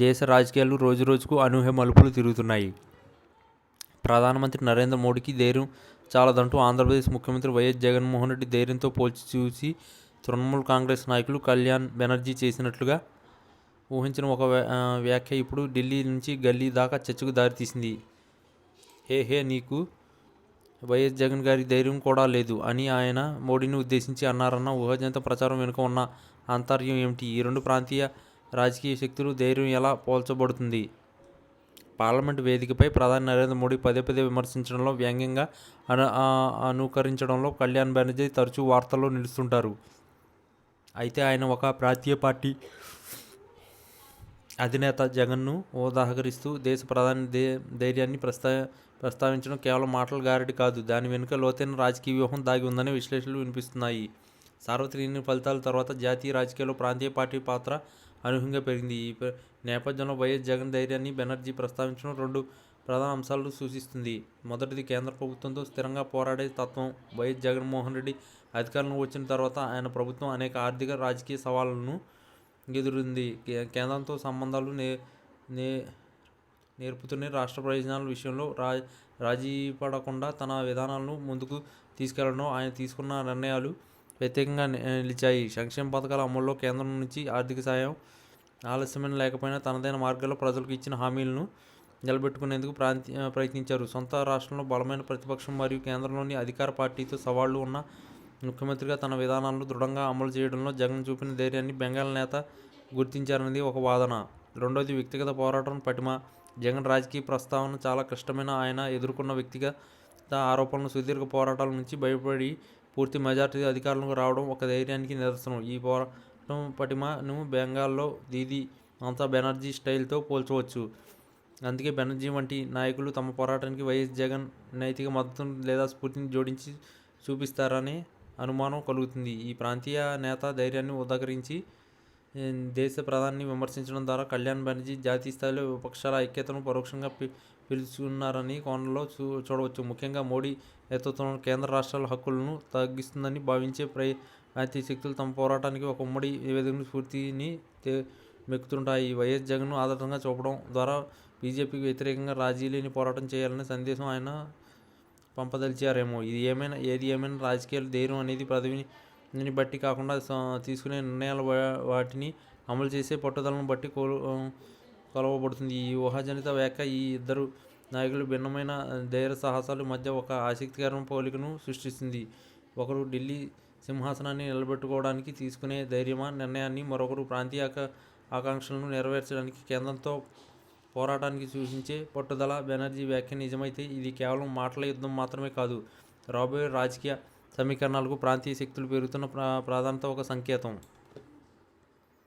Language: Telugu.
దేశ రాజకీయాలు రోజురోజుకు అనూహ్య మలుపులు తిరుగుతున్నాయి. ప్రధానమంత్రి నరేంద్ర మోడీకి ధైర్యం చాలదంటూ ఆంధ్రప్రదేశ్ ముఖ్యమంత్రి వైఎస్ జగన్మోహన్ రెడ్డి ధైర్యంతో పోల్చి చూసి తృణమూల్ కాంగ్రెస్ నాయకులు కళ్యాణ్ బెనర్జీ చేసినట్లుగా ఊహించిన ఒక వ్యాఖ్య ఇప్పుడు ఢిల్లీ నుంచి గల్లీ దాకా చర్చకు దారితీసింది. హే హే నీకు వైఎస్ జగన్ గారి ధైర్యం కూడా లేదు అని ఆయన మోడీని ఉద్దేశించి అన్నారన్న ఊహాజనిత ప్రచారం వెనుక ఉన్న ఆంతర్యం ఏమిటి? ఈ రెండు ప్రాంతీయ రాజకీయ శక్తులు ధైర్యం ఎలా పోల్చబడుతుంది? పార్లమెంట్ వేదికపై ప్రధాని నరేంద్ర మోడీ పదే పదే విమర్శించడంలో వ్యంగ్యంగా అను అనుకరించడంలో కళ్యాణ్ బెనర్జీ తరచూ వార్తల్లో నిలుస్తుంటారు. అయితే ఆయన ఒక ప్రాంతీయ పార్టీ అధినేత జగన్ను ఉదాహరిస్తూ దేశ ప్రధాని ధై ధైర్యాన్ని ప్రస్తా ప్రస్తావించడం కేవలం మాటల గారడి కాదు దాని వెనుక లోతైన రాజకీయ వ్యూహం దాగి ఉందనే విశ్లేషణలు వినిపిస్తున్నాయి. సార్వత్రిక ఎన్నికల ఫలితాల తర్వాత జాతీయ రాజకీయాల్లో ప్రాంతీయ పార్టీ పాత్ర అనూహ్యంగా పెరిగింది. ఈ నేపథ్యంలో వైఎస్ జగన్ ధైర్యాన్ని బెనర్జీ ప్రస్తావించడం రెండు ప్రధాన అంశాలు సూచిస్తుంది. మొదటిది కేంద్ర ప్రభుత్వంతో స్థిరంగా పోరాడే తత్వం. వైఎస్ జగన్మోహన్ రెడ్డి అధికారంలో వచ్చిన తర్వాత ఆయన ప్రభుత్వం అనేక ఆర్థిక రాజకీయ సవాళ్ళను ఎదురుంది కేంద్రంతో సంబంధాలు నే నే నేర్పుతూనే రాష్ట్ర ప్రయోజనాల విషయంలో రా రాజీ పడకుండా తన విధానాలను ముందుకు తీసుకెళ్ళడం ఆయన తీసుకున్న నిర్ణయాలు ప్రత్యేకంగా నిలిచాయి. సంక్షేమ పథకాల అమల్లో కేంద్రం నుంచి ఆర్థిక సాయం ఆలస్యమైన లేకపోయినా తనదైన మార్గాల్లో ప్రజలకు ఇచ్చిన హామీలను నిలబెట్టుకునేందుకు ప్రాంత ప్రయత్నించారు. సొంత రాష్ట్రంలో బలమైన ప్రతిపక్షం మరియు కేంద్రంలోని అధికార పార్టీతో సవాళ్ళు ఉన్న ముఖ్యమంత్రిగా తన విధానాలను దృఢంగా అమలు చేయడంలో జగన్ చూపిన ధైర్యాన్ని బెంగాల్ నేత గుర్తించారనేది ఒక వాదన. రెండోది వ్యక్తిగత పోరాటం పటిమ. జగన్ రాజకీయ ప్రస్తావన చాలా క్లిష్టమైన. ఆయన ఎదుర్కొన్న వ్యక్తిగత ఆరోపణలు సుదీర్ఘ పోరాటాల నుంచి భయపడి పూర్తి మెజార్టీ అధికారంలోకి రావడం ఒక ధైర్యానికి నిదర్శనం. ఈ పోరా పటిమను బెంగాల్లో దీది మమతా బెనర్జీ స్టైల్తో పోల్చవచ్చు. అందుకే బెనర్జీ వంటి నాయకులు తమ పోరాటానికి వైఎస్ జగన్ నైతిక మద్దతును లేదా స్ఫూర్తిని జోడించి చూపిస్తారనే అనుమానం కలుగుతుంది. ఈ ప్రాంతీయ నేత ధైర్యాన్ని ఉదాకరించి దేశ ప్రధాని విమర్శించడం ద్వారా కళ్యాణ్ బెనర్జీ జాతీయ స్థాయిలో విపక్షాల ఐక్యతను పరోక్షంగా పిలుచుకున్నారని కోణంలో చూ చూడవచ్చు. ముఖ్యంగా మోడీ నేతృత్వంలో కేంద్ర రాష్ట్రాల హక్కులను తగ్గిస్తుందని భావించే ప్రై శక్తులు తమ పోరాటానికి ఒక ఉమ్మడి నివేదికను స్ఫూర్తిని మెక్కుతుంటాయి. వైఎస్ జగన్ను ఆదర్శంగా చూపడం ద్వారా బీజేపీకి వ్యతిరేకంగా రాజీ లేని పోరాటం చేయాలనే సందేశం ఆయన పంపదలిచారేమో. ఇది ఏమైనా ఏది ఏమైనా రాజకీయాలు ధైర్యం అనేది పదవిని బట్టి కాకుండా తీసుకునే నిర్ణయాల వాటిని అమలు చేసే పట్టుదలను బట్టి కోలు కొలవబడుతుంది. ఈ ఊహాజనిత వ్యాఖ్య ఈ ఇద్దరు నాయకులు భిన్నమైన ధైర్య సాహసాలు మధ్య ఒక ఆసక్తికరమైన పోలికను సృష్టిస్తుంది. ఒకరు ఢిల్లీ సింహాసనాన్ని నిలబెట్టుకోవడానికి తీసుకునే ధైర్యమా నిర్ణయాన్ని మరొకరు ప్రాంతీయ ఆకాంక్షలను నెరవేర్చడానికి కేంద్రంతో పోరాటానికి సూచించే పట్టుదల బెనర్జీ వ్యాఖ్య నిజమైతే ఇది కేవలం మాటల యుద్ధం మాత్రమే కాదు. రాబోయే రాజకీయ సమీకరణాలకు ప్రాంతీయ శక్తులు పెరుగుతున్న ప్రా ప్రాధాన్యత ఒక సంకేతం.